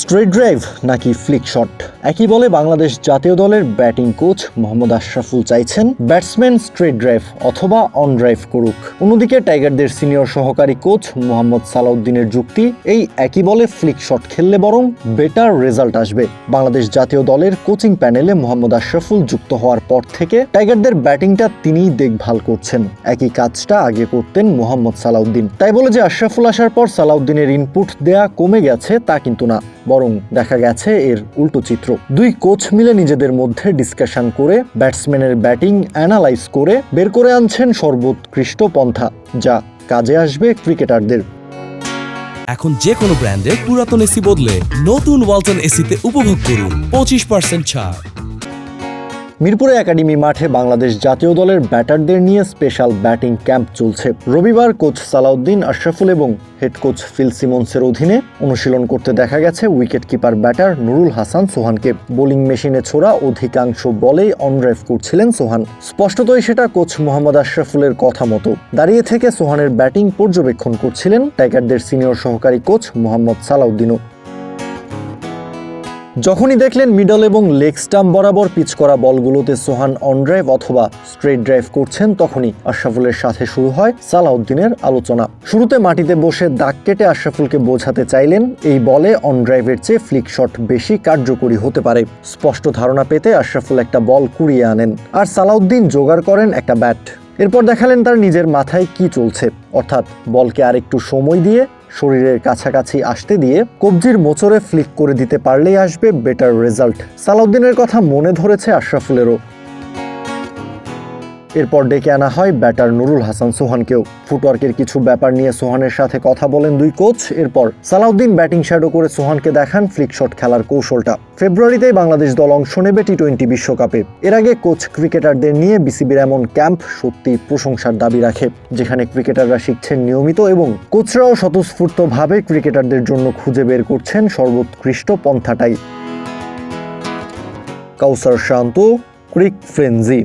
Straight drive নাকি flick shot একই বলে বাংলাদেশ জাতীয় দলের ব্যাটিং কোচ মোহাম্মদ আশরাফুল চাইছেন ব্যাটসম্যান স্ট্রেট ড্রাইভ অথবা অন ড্রাইভ করুক। অন্যদিকে টাইগারদের সিনিয়র সহকারী কোচ মোহাম্মদ সালাউদ্দিনের যুক্তি, এই একই বলে ফ্লিক শট খেললে বরং বেটার রেজাল্ট আসবে। বাংলাদেশ জাতীয় দলের কোচিং প্যানেলে মোহাম্মদ আশরাফুল যুক্ত হওয়ার পর থেকে টাইগারদের ব্যাটিংটা তিনিই দেখভাল করছেন। একই কাজটা আগে করতেন মোহাম্মদ সালাউদ্দিন। তাই বলে যে আশরাফুল আসার পর সালাউদ্দিনের ইনপুট দেয়া কমে গেছে তা কিন্তু না। বরং দেখা গেছে এর উল্টো চিত্র। দুই কোচ মিলে নিজেদের মধ্যে ডিসকাশন করে ব্যাটসম্যানের ব্যাটিং অ্যানালাইজ করে বের করে আনছেন সর্বোৎকৃষ্ট পন্থা, যা কাজে আসবে ক্রিকেটারদের। এখন যে কোনো ব্র্যান্ডের পুরাতন এসি বদলে নতুন ওয়ালটন এসিতে উপভোগ করুন, পঁচিশ পার্সেন্ট ছাড়। মিরপুরে একাডেমি মাঠে বাংলাদেশ জাতীয় দলের ব্যাটারদের নিয়ে স্পেশাল ব্যাটিং ক্যাম্প চলছে। রবিবার কোচ সালাউদ্দিন আশরাফুল এবং হেড কোচ ফিল সিমন্সের অধীনে অনুশীলন করতে দেখা গেছে wicket keeper batter Nurul Hasan সোহানকে। Bowling মেশিনে ছোড়া অধিকাংশ বলেই অনড্রাইভ করছিলেন সোহান। স্পষ্টতই সেটা কোচ মোহাম্মদ আশরাফুলের কথা মতো। দাঁড়িয়ে থেকে সোহানের ব্যাটিং পর্যবেক্ষণ করছিলেন টাইগারদের সিনিয়র সহকারী কোচ মোহাম্মদ সালাউদ্দিনও। যখনই দেখলেন মিডল এবং লেগ স্টাম্প বরাবর পিচ করা বলগুলোতে সোহান অন ড্রাইভ অথবা স্ট্রেট ড্রাইভ করছেন, তখনই আশরাফুলের সাথে শুরু হয় সালাউদ্দিনের আলোচনা। শুরুতে মাটিতে বসে দাগ কেটে আশরাফুলকে বোঝাতে চাইলেন, এই বলে অন ড্রাইভের চেয়ে ফ্লিক শট বেশি কার্যকরী হতে পারে। স্পষ্ট ধারণা পেতে আশরাফুল একটা বল কুড়িয়ে আনেন আর সালাউদ্দিন জোগাড় করেন একটা ব্যাট। এরপর দেখালেন তার নিজের মাথায় কি চলছে। অর্থাৎ বলকে আরেকটু সময় দিয়ে শরীরের কাছাকাছি আসতে দিয়ে কবজির মোচরে ফ্লিক করে দিতে পারলেই আসবে বেটার রেজাল্ট সালাউদ্দিনের কথা মনে ধরেছে আশরাফুলেরও। এরপর ডেকে আনা হয় ব্যাটার নুরুল হাসান সোহানকেও। ফুটওয়ার্কের কিছু ব্যাপার নিয়ে সোহানের সাথে কথা বলেন দুই কোচ। এরপর সালাউদ্দিন ব্যাটিং শ্যাডো করে সোহানকে দেখান ফ্লিক শট খেলার কৌশলটা। ফেব্রুয়ারিতেই বাংলাদেশ দল অংশ নেবে টি টোয়েন্টি বিশ্বকাপে। এর আগে কোচ ক্রিকেটারদের নিয়ে বিসিবির এমন ক্যাম্প সত্যি প্রশংসার দাবি রাখে, যেখানে ক্রিকেটাররা শিখছেন নিয়মিত এবং কোচরাও স্বতঃস্ফূর্তভাবে ক্রিকেটারদের জন্য খুঁজে বের করছেন সর্বোৎকৃষ্ট পন্থাটাই। কাউসার শান্ত, ক্রিক ফ্রেন্জি